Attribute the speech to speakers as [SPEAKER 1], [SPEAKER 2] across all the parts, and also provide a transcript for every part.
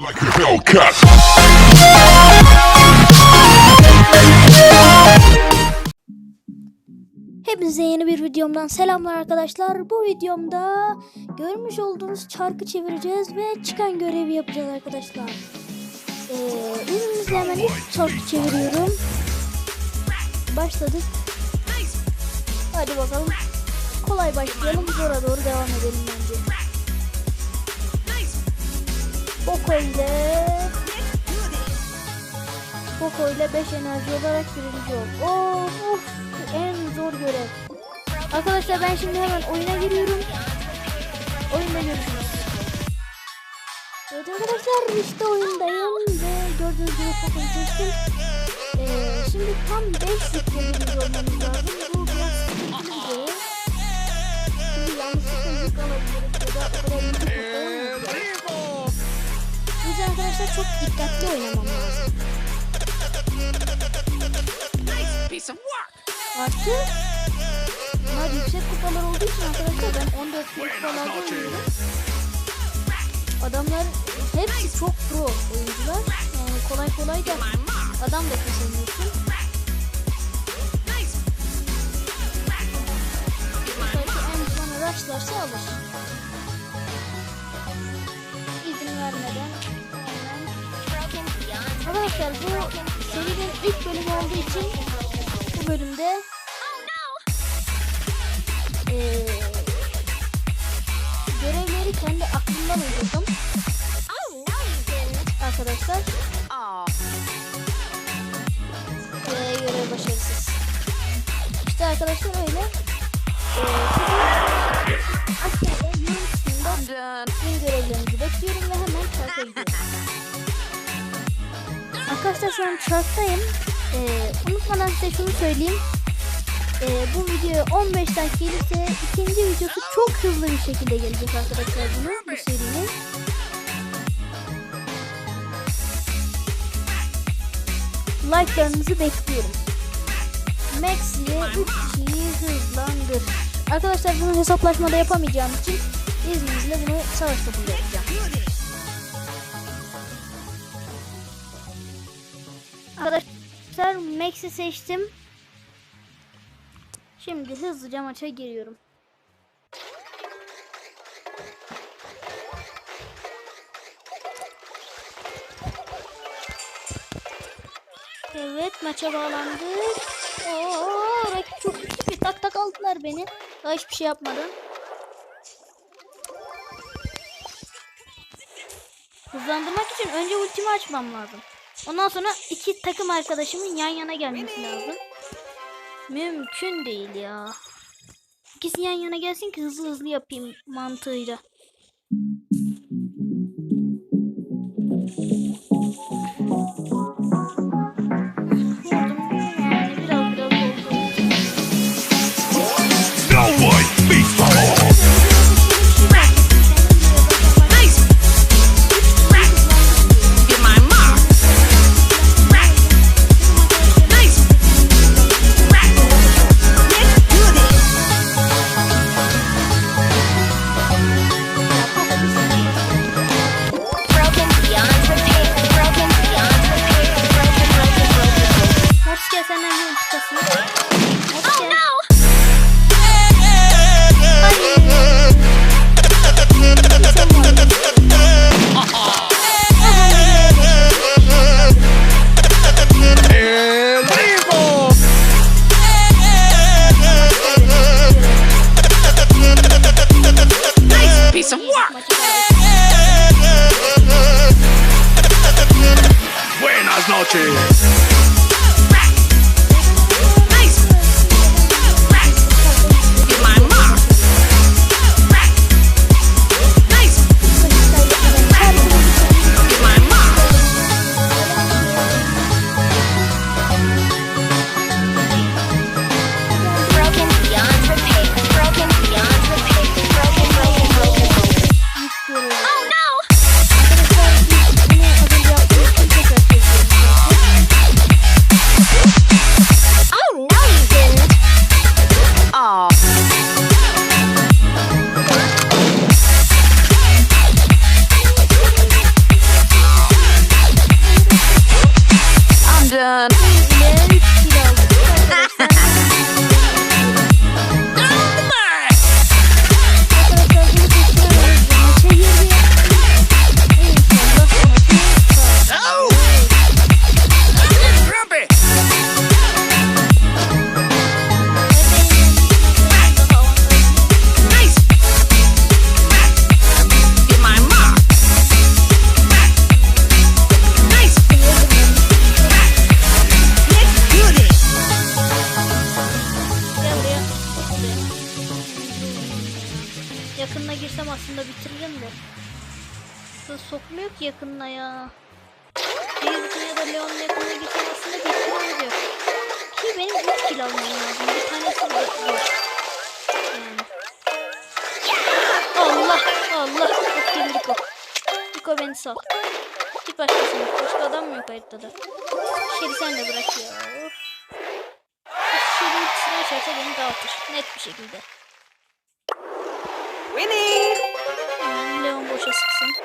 [SPEAKER 1] like.
[SPEAKER 2] Hepinize yeni bir videomdan selamlar arkadaşlar. Bu videomda görmüş olduğunuz çarkı çevireceğiz ve çıkan görevi yapacağız arkadaşlar. Ee, izninizle hemen çarkı çeviriyorum. Başladık. Hadi bakalım. Kolay başlayalım. Zora doğru devam edelim bence. Boko ile Boko ile 5 enerji olarak birinci ol. Of of en zor görev. Arkadaşlar ben şimdi hemen oyuna giriyorum. Oyunda görüşürüz. Evet arkadaşlar işte oyundayım ve gördüğünüz gibi Poco'yu seçtim. Ee, şimdi tam 5 yükle birinci olmamız lazım. Bu biraz sıkıntılı bir görev. Şimdi yanlışlıkla yük alabilirim ya da o. Yüzden arkadaşlar çok dikkatli oynamam lazım. Artı bunlar yüksek kupalar olduğu için arkadaşlar ben 14 bin kupalarda oynuyorum. Adamlar hepsi çok pro oyuncular. Yani kolay kolay da adam da son rushlarsa alır. İzin vermeden Arkadaşlar bu serinin ilk bölümü olduğu için bu bölümde eee, görevleri kendi aklımdan uydurdum arkadaşlar ve görev başarısız. İşte arkadaşlar öyle.
[SPEAKER 3] Done.
[SPEAKER 2] yeni görevlerinizi bekliyorum ve hemen gidiyorum. Arkadaşlar şu an çarktayım. Ee, unutmadan size şunu söyleyeyim. Ee, bu video 15 dakika gelirse ikinci videosu çok hızlı bir şekilde gelecek arkadaşlar bunu, bu serinin. Like'larınızı bekliyorum. Max ile 3 kişiyi hızlandır. Arkadaşlar bunu hesaplaşmada yapamayacağım için izninizle bunu savaş topunda. Arkadaşlar Max'i seçtim. Şimdi hızlıca maça giriyorum. Evet maça bağlandık. Oo, rakip çok güçlü. bir Tak tak aldılar beni. Daha hiçbir şey yapmadım. Hızlandırmak için önce ultimi açmam lazım. Ondan sonra iki takım arkadaşımın yan yana gelmesi lazım. Mümkün değil ya. İkisi yan yana gelsin ki hızlı hızlı yapayım mantığıyla. Apache. Yakınına girsem aslında bitiririm de. Kız sokmuyor ki yakınına ya. David'in ya da Leon'un yakınına girsem aslında bitiririm diyor. Ki benim 3 kill almam lazım. Bir tanesi de yok. Yani. Allah Allah. Bak gel Rico. Rico beni sal. Git başkasına. Başka adam mı yok haritada? Şeri sen de bırak ya. Şeri ultisini açarsa beni dağıtır. Net bir şekilde.
[SPEAKER 4] Winning!
[SPEAKER 2] Hemen Leon boşa sıksın.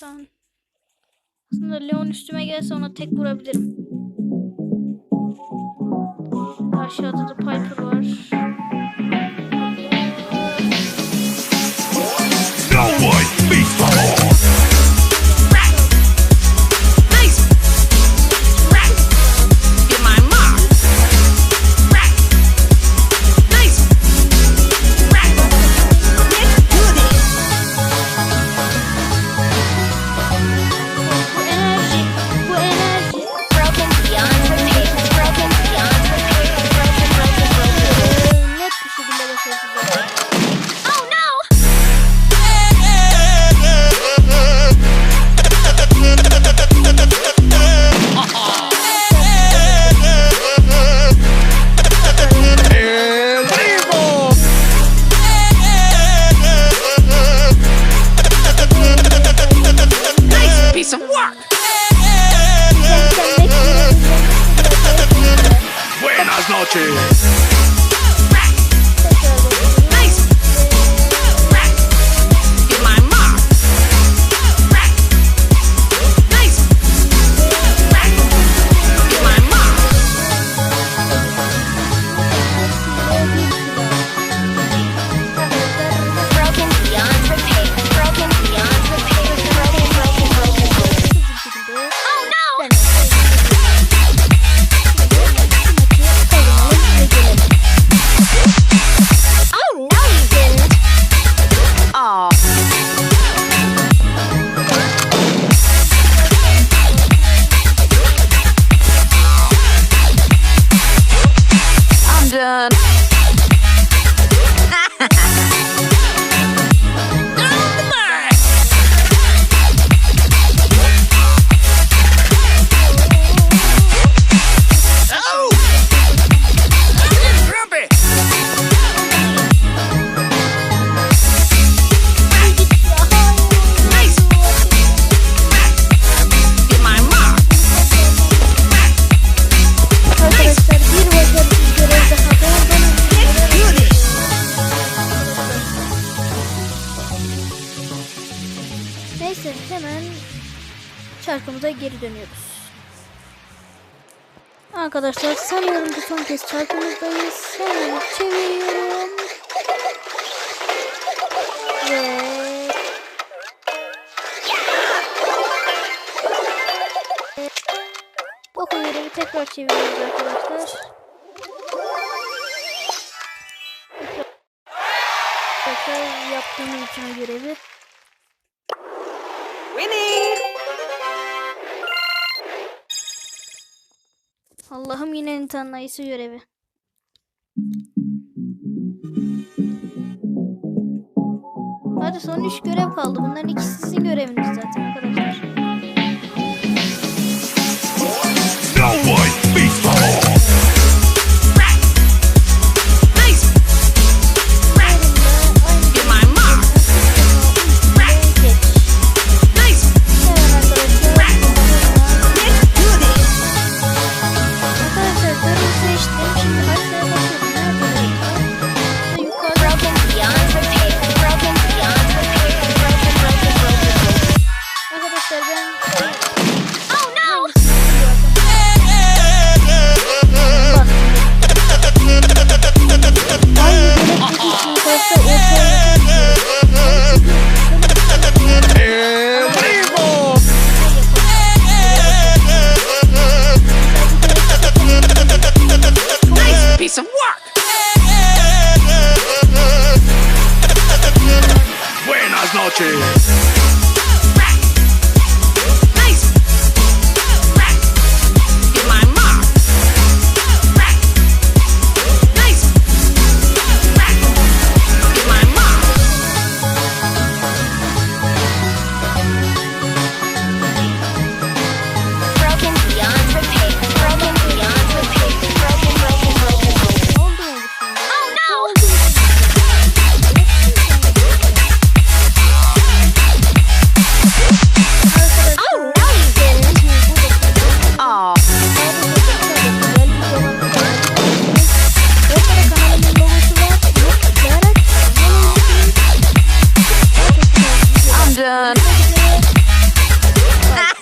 [SPEAKER 2] Tamam. Aslında Leon üstüme gelse ona tek vurabilirim. Aşağıda da Piper var. Geri dönüyoruz. Arkadaşlar sanıyorum ki son kez çarkımızdayız. Hemen çeviriyorum. Ve Bakın görevi tekrar çeviriyoruz arkadaşlar. Tekrar yaptığımız için görevi.
[SPEAKER 4] Winning!
[SPEAKER 2] Allah'ım yine Nintendo ayısı görevi. Hadi son 3 görev kaldı. Bunların ikisi sizin göreviniz zaten arkadaşlar.